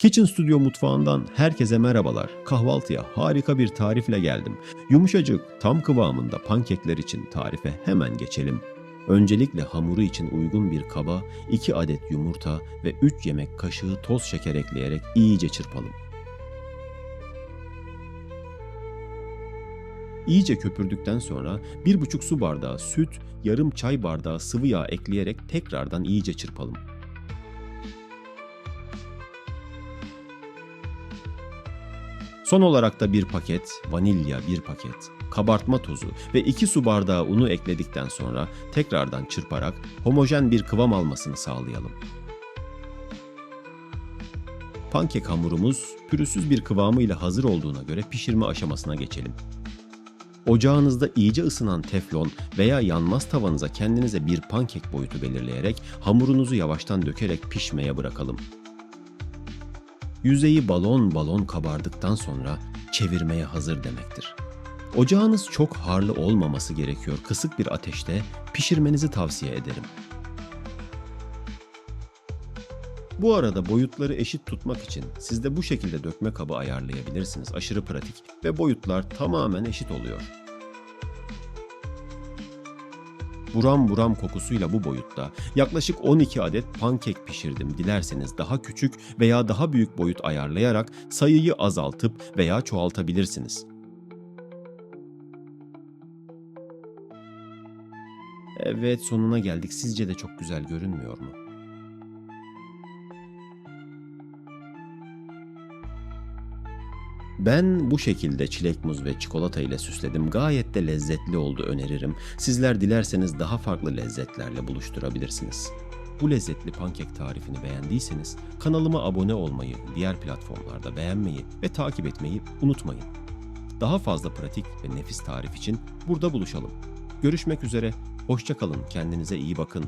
Kitchen Studio mutfağından herkese merhabalar. Kahvaltıya harika bir tarifle geldim. Yumuşacık, tam kıvamında pankekler için tarife hemen geçelim. Öncelikle hamuru için uygun bir kaba 2 adet yumurta ve 3 yemek kaşığı toz şeker ekleyerek iyice çırpalım. İyice köpürdükten sonra 1,5 su bardağı süt, yarım çay bardağı sıvı yağ ekleyerek tekrardan iyice çırpalım. Son olarak da bir paket vanilya, bir paket kabartma tozu ve 2 su bardağı unu ekledikten sonra tekrardan çırparak homojen bir kıvam almasını sağlayalım. Pankek hamurumuz pürüzsüz bir kıvamıyla hazır olduğuna göre pişirme aşamasına geçelim. Ocağınızda iyice ısınan teflon veya yanmaz tavanıza kendinize bir pankek boyutu belirleyerek hamurunuzu yavaştan dökerek pişmeye bırakalım. Yüzeyi balon balon kabardıktan sonra çevirmeye hazır demektir. Ocağınız çok harlı olmaması gerekiyor. Kısık bir ateşte pişirmenizi tavsiye ederim. Bu arada boyutları eşit tutmak için siz de bu şekilde dökme kabı ayarlayabilirsiniz. Aşırı pratik ve boyutlar tamamen eşit oluyor. Buram buram kokusuyla bu boyutta yaklaşık 12 adet pankek pişirdim. Dilerseniz daha küçük veya daha büyük boyut ayarlayarak sayıyı azaltıp veya çoğaltabilirsiniz. Evet sonuna geldik. Sizce de çok güzel görünmüyor mu? Ben bu şekilde çilek muz ve çikolata ile süsledim. Gayet de lezzetli oldu öneririm. Sizler dilerseniz daha farklı lezzetlerle buluşturabilirsiniz. Bu lezzetli pankek tarifini beğendiyseniz kanalıma abone olmayı, diğer platformlarda beğenmeyi ve takip etmeyi unutmayın. Daha fazla pratik ve nefis tarif için burada buluşalım. Görüşmek üzere, hoşça kalın, kendinize iyi bakın.